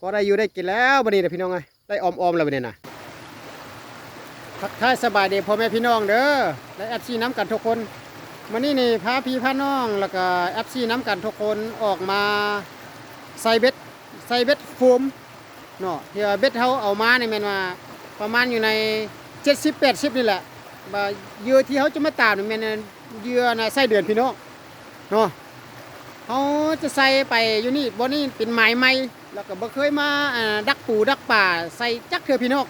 พอได้อยู่ได้กินแล้วบัดนี้นะพี่น้องไงได้ออมๆแล้วบัดนี้นะทักทายสบายดีพ่อแม่พี่น้องเด้อและแอดซีน้ำกันทุกคนวันนี้นี่พาพี่พาน้องแล้วก็แอดซีน้ำกันทุกคนออกมาใส่เบ็ดใส่เบ็ดโฟมเนาะที่ว่าเบ็ดเขาเอามาเนี่ยม่นว่าประมาณอยู่ใน70 80นี่แหละว่าเยื่อที่เขาจะมาตามนี่แม่นเยื่อในไส้เดือนพี่น้องเนาะเขาจะใส่ไปอยู่นี่บ่นี่เป็นหมายใหม่ แล้วก็บ่เคยมาดักปูดักป่าใส่จักเทือพี่น้อง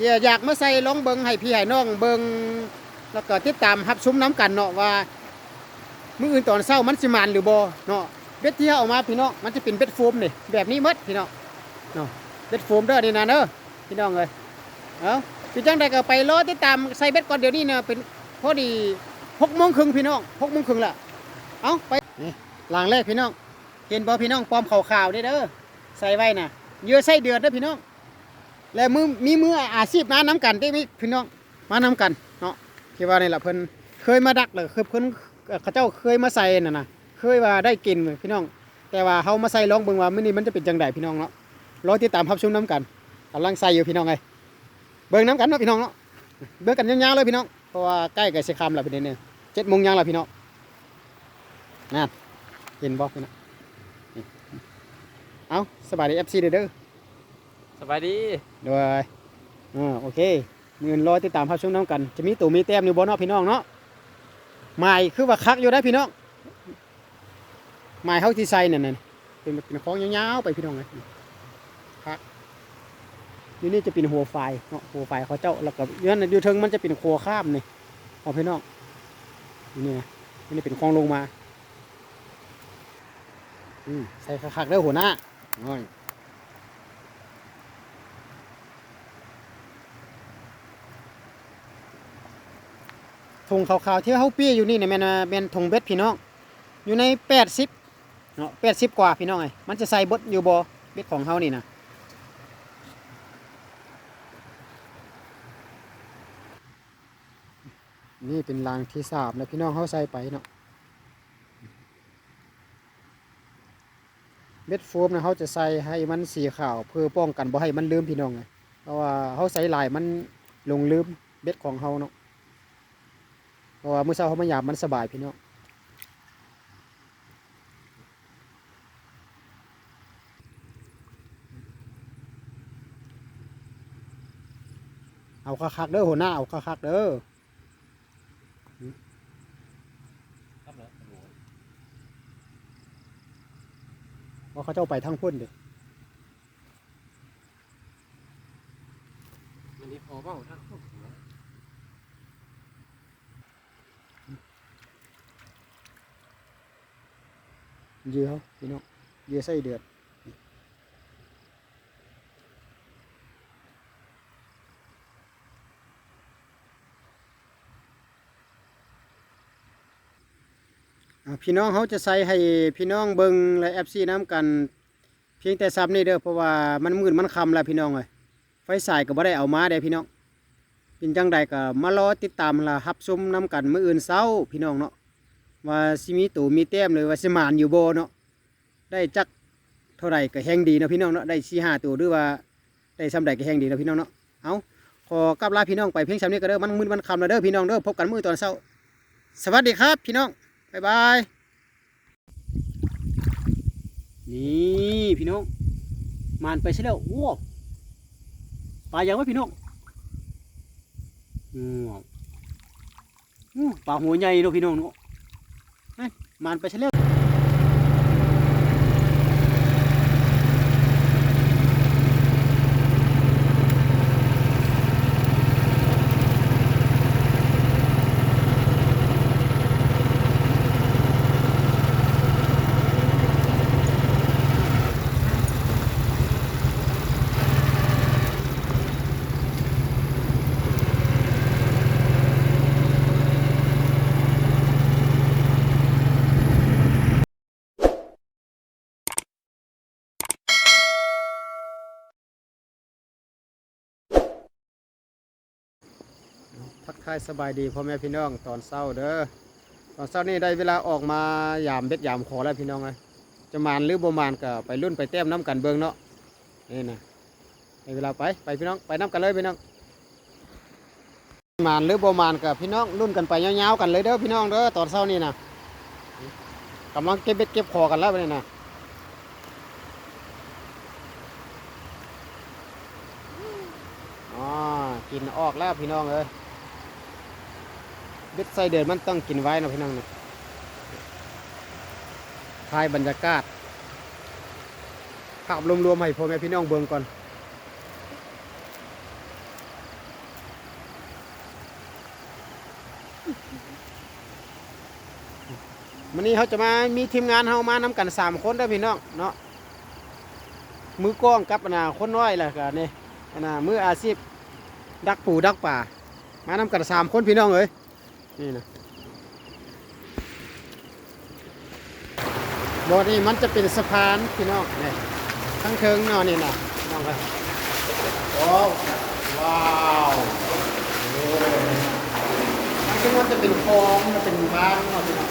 อยากอยากมาใส่ลองเบิงให้พี่ให้น้องเบิงแล้วก็ติดตามรับชมน้ำกันเนาะว่ามื้ออื่นตอนเช้ามันสิมานหรือบ่เนาะเบ็ดที่เอามาพี่น้องมันจะเป็นเบ็ดโฟมนี่แบบนี้มดพี่น้องเนาะเบ็ดโฟมเด้อนี่นะเด้อพี่น้องเอ้ยเอ้าพี่จังใดก็ไปรอติดตามใส่เบ็ดก่อนเดี๋ยวนี้เนี่ยเป็นพอดี6โมงครึ่งพี่น้อง6โมงครึ่งละเอ้าไปนี่หลังแรกพี่น้องเห็นบ่พี่น้องปลอมขาวๆเด้อเด้อ ใส่ไว้น่ะเยอะใส่เดือดเด้อพี่น้อง และมือมีมืออาชีพมาน้ำกันได้มีพี่น้องมาน้ำกันเนาะที่ว่านี่แหละเพิ่นเคยมาดักเลยคือเพิ่นเอ่อเขาเจ้าเคยมาใส่น่ะนะเคยว่าได้กินพี่น้อง แต่ว่าเฮามาใส่ลองเบิ่งว่ามื้อนี้มันจะเป็นจังไดพี่น้องเนาะรอติดตามรับชมน้ำกันกำลังใส่อยู่พี่น้องไงเบิ่งน้ำกันเนาะพี่น้องเนาะเบิ่งกันยาวๆเลยพี่น้องเพราะว่าใกล้กับสิค่ำแล้วพี่เนี่ยเจ็ดโมงยังแล้วพี่น้องนั่นเห็นบอกพี่นะนี่ เอาสบายดีเอฟซีเด้อเด้อสบายดีโดยอ่าโอเคมืออนรอติดตามภาพช่วงน้ำกัน จะมีตู่มีแต้มอยู่บนเนาะพี่น้องเนาะหมายคือว่าคักอยู่ได้พี่น้องหมายเฮาที่ใส่นั่นน่ะเป็นเป็นของยาวๆไปพี่น้องเลยคักอยู่นี่จะเป็นหัวไฟเนาะหัวไฟเขาเจ้าแล้วก็อย้อนอยู่เทิงมันจะเป็นครัวข้ามนี่เอาพี่น้องนี่นะนี่เป็นคลองลงมา อืมใส่คักๆเด้อหัวหน้า น้อยถุงขาวๆที่เขาปี้อยู่นี่เนี่ยแม่นแม่นถุงเบ็ดพี่น้อง อยู่ในแปดสิบเนาะแปดสิบกว่าพี่น้องไงมันจะใส่เบดอยู่บ่เบ็ดของเขานี่นะนี่เป็นรางที่สามแล้วพี่น้องเขาใส่ไปเนาะ ม็ดโฟมนะเขาจะใส่ให้มันสีขาวเพื่อป้องกันบ่ให้มันลืมพี่น้องไงเพราะว่าเขาใส่หลายมันลงลืมเบ็ดของเขาเนาะเพราะว่ามื้อเช้าเขามาหยามมันสบายพี่น้องเอาคักๆเด้อหัวหน้าเอาคักๆเด้อเพ ราะเขาเจ้าไปทั้งพุ่นเด้วันนี้พอเปล่าท่านเหยื่อเขาพี่น้องเหยื่อไส้เดือด พี่น้องเขาจะใส่ให้พี่น้องเบิงและแอฟซีน้ำกัน เพียงแต่ซ้ำนี่เด้อเพราะว่ามันมืดมันคำแล้วพี่น้องเลยไฟสายก็บ่ได้เอามาเด้พี่น้องเป็นจังใดก็มารอติดตามละรับชมน้ำกันมื้ออื่นเช้าพี่น้องเนาะว่าสิมีตูมีแต้มเลยว่าสิมานอยู่บ่เนาะได้จักเท่าไหร่ก็แห้งดีนะพี่น้องเนาะได้สี่ห้าตัวหรือว่าได้ซ้ำใดก็แห้งดีนะพี่น้องเนาะเอาขอกลับลาพี่น้องไปเพียงซ้ำนี้ก็เด้อมันมืดมันคำแล้วเด้อพี่น้องเด้อพบกันมื้อตอนเช้า สวัสดีครับพี่น้อง บ๊ายบาย นี่พี่น้องมานไปใช่แล้วโอ้ปลาอย่างวะพี่น้องอืมอู้ปลาหัวใหญ่เนาะพี่น้องเนาะมานไปใช่แล้ว ทักทายสบายดีพ่อแม่พี่น้องตอนเช้าเด้อตอนเช้านี่ได้เวลาออกมายามเบ็ดยามขอแล้วพี่น้องเลยจะมานหรือบ่มานก็ไปรุ่นไปแต้มน้ำกันเบิงเนาะนี่นะในเวลาไปไปพี่น้องไปน้ำกันเลยพี่น้องมานหรือบ่มานกับพี่น้องรุ่นกันไปยาวๆกันเลยเด้อพี่น้องเด้อตอนเช้านี่นะกำลังเก็บเบ็ดเก็บคอกันแล้วนี่นะอ๋อกินออกแล้วพี่น้องเอ้ย เบ็ดไส้เดือนมันต้องกินไว้นะพี่น้องนะถ่ายบรรยากาศภาพรวมๆให้พ่อแม่พี่น้องเบิ่งก่อนวันนี้เขาจะมามีทีมงานเขามานำกันสามคนเด้พี่น้องเนาะมือกล้องกับนาคนน้อยแหละกันนี่นามืออาชีพดักปูดักป่า มานำกันสามคนพี่น้องเอ้ย นี่นะบอนี่มันจะเป็นสะพานพี่น้องนี่ทั้งเทิงเนาะนี่นะพี่น้องครับโอ้ว้าวโอ้ทั้งเทิงมันจะเป็นคลองมันเป็นบ้านเนาะพี่น้อง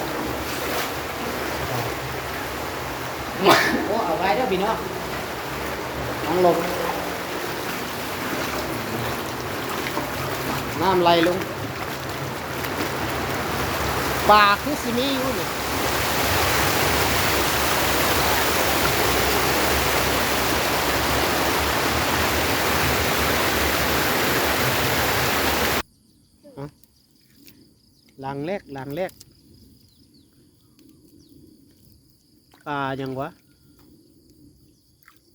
โอ้เอาไว้เด้อพี่น้องน้องลงน้ำไหลลง ปลาคือสิมีอยู่นี่หลังแรกหลังแรกปลายังวะ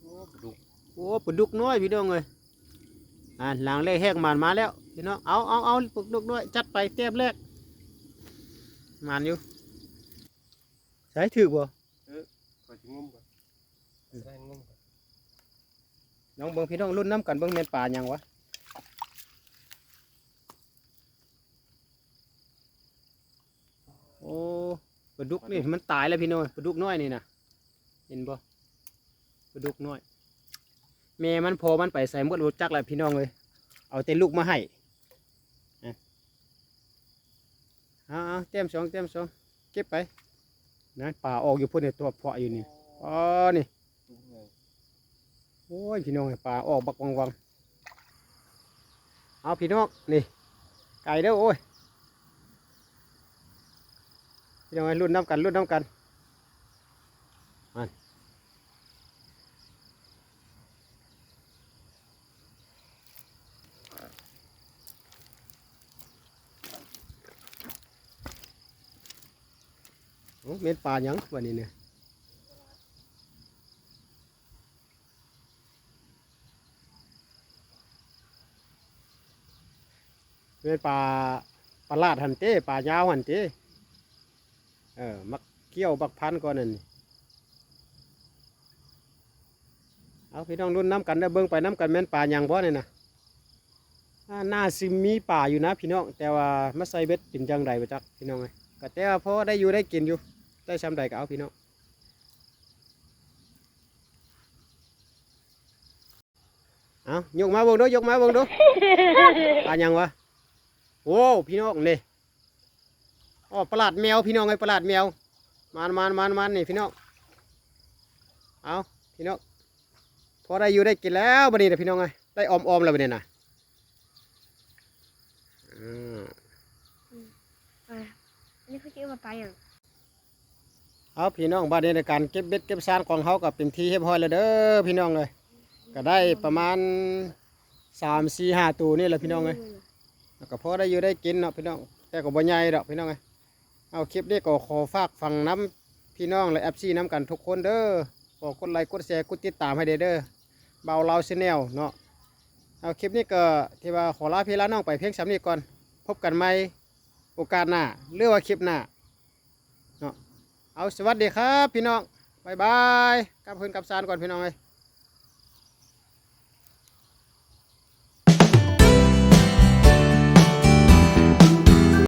โอ้กระดูกโอ้ปลาดุกน้อยพี่น้องเลยอ่าหลังแรกแหกมันมาแล้วพี่น้องเอาเอาเอาปลาดุกน้อยจัดไปเต็มแรก มันอยู่ใช้ถือบ่ขอชิงุ้มก่อนได้งุ้มก่อนน้องเบิ่งพี่น้องรุ่นน้ำกันเบิ่งแม่นปลาหยังวะโอ้ปลาดุกนี่มันตายแล้วพี่น้องปลาดุกน้อยนี่นะเห็นบ่ปลาดุกน้อยแม่มันพอมันไปใส่หมดรถจักแล้วพี่น้องเลยเอาแต่ลูกมาให้อะเอาเอาเต็มสองเต็มสองเก็บไปนะป่าออกอยู่พุ่นเนี่ยตัวเพาะอยู่นี่อ๋อนี่โอ้ยพี่น้องป่าออกบักวังวังเอาพี่น้องนี่ ไก่เด้อโอ้ยพี่น้องไอ้รุ่นน้ำกันรุ่นน้ำกัน เม็ดปลาหยังวันนี้เนี่ยเป็นปลาปลาลาดหันเต้ปลายาวหันเต้เออมักเกี้ยวบักพันก่อนนั่นเอาพี่น้องรุ่นน้ำกันได้เบิ่งไปน้ำกันแม่นปลาหยังบ่เนี่ยนะอ่าน่าซิมีป่าอยู่นะพี่น้อง แต่ว่ามาใส่เบ็ดเป็นจังใดบ่จักพี่น้องไงก็แต่ว่าพอได้อยู่ได้กินอยู่ ได้ซ้ำใดก็เอาพี่น้องเอายกมาเบิ่งดูยกมาเบิ่งดูปลาหยังวะโอ้พี่น้องนี่อ๋อประหลาดแมวพี่น้องไงประหลาดแมวมานมานมานมานนี่พี่น้องเอาพี่น้องพอได้อยู่ได้กินแล้วบัดนี้นะพี่น้องไงได้ออมออมๆแล้วบัดนี้นะอืมอะอันนี้เขาชื่อว่าปลาอย่าง เอาพี่น้องบัดนี้ในการเก็บเบ็ดเก็บซานของเขากับเป็นที่เรียบร้อยแล้วเด้อพี่น้องเลยก็ได้ประมาณสามสี่ห้าตัวนี่แหละพี่น้องเลยแล้วก็พอได้อยู่ได้กินเนาะพี่น้องแต่ก็บ่ใหญ่ดอกพี่น้องไงเอาคลิปนี้ก็ขอฝากฟังน้ำพี่น้องและแอปซีน้ำกันทุกคนเด้อขอกดไลค์กดแชร์กดติดตามให้เด้อเด้อเบาเราชแนลเนาะเอาคลิปนี้ก็ที่ว่าขอลาพี่ลาน้องไปเพียงสำนี้ก่อน พบกันใหม่โอกาสหน้าหรือว่าคลิปหน้าเนาะ เอาสวัสดีครับพี่น้องบายบายกลับคืนกลับซานก่อนพี่น้องเลย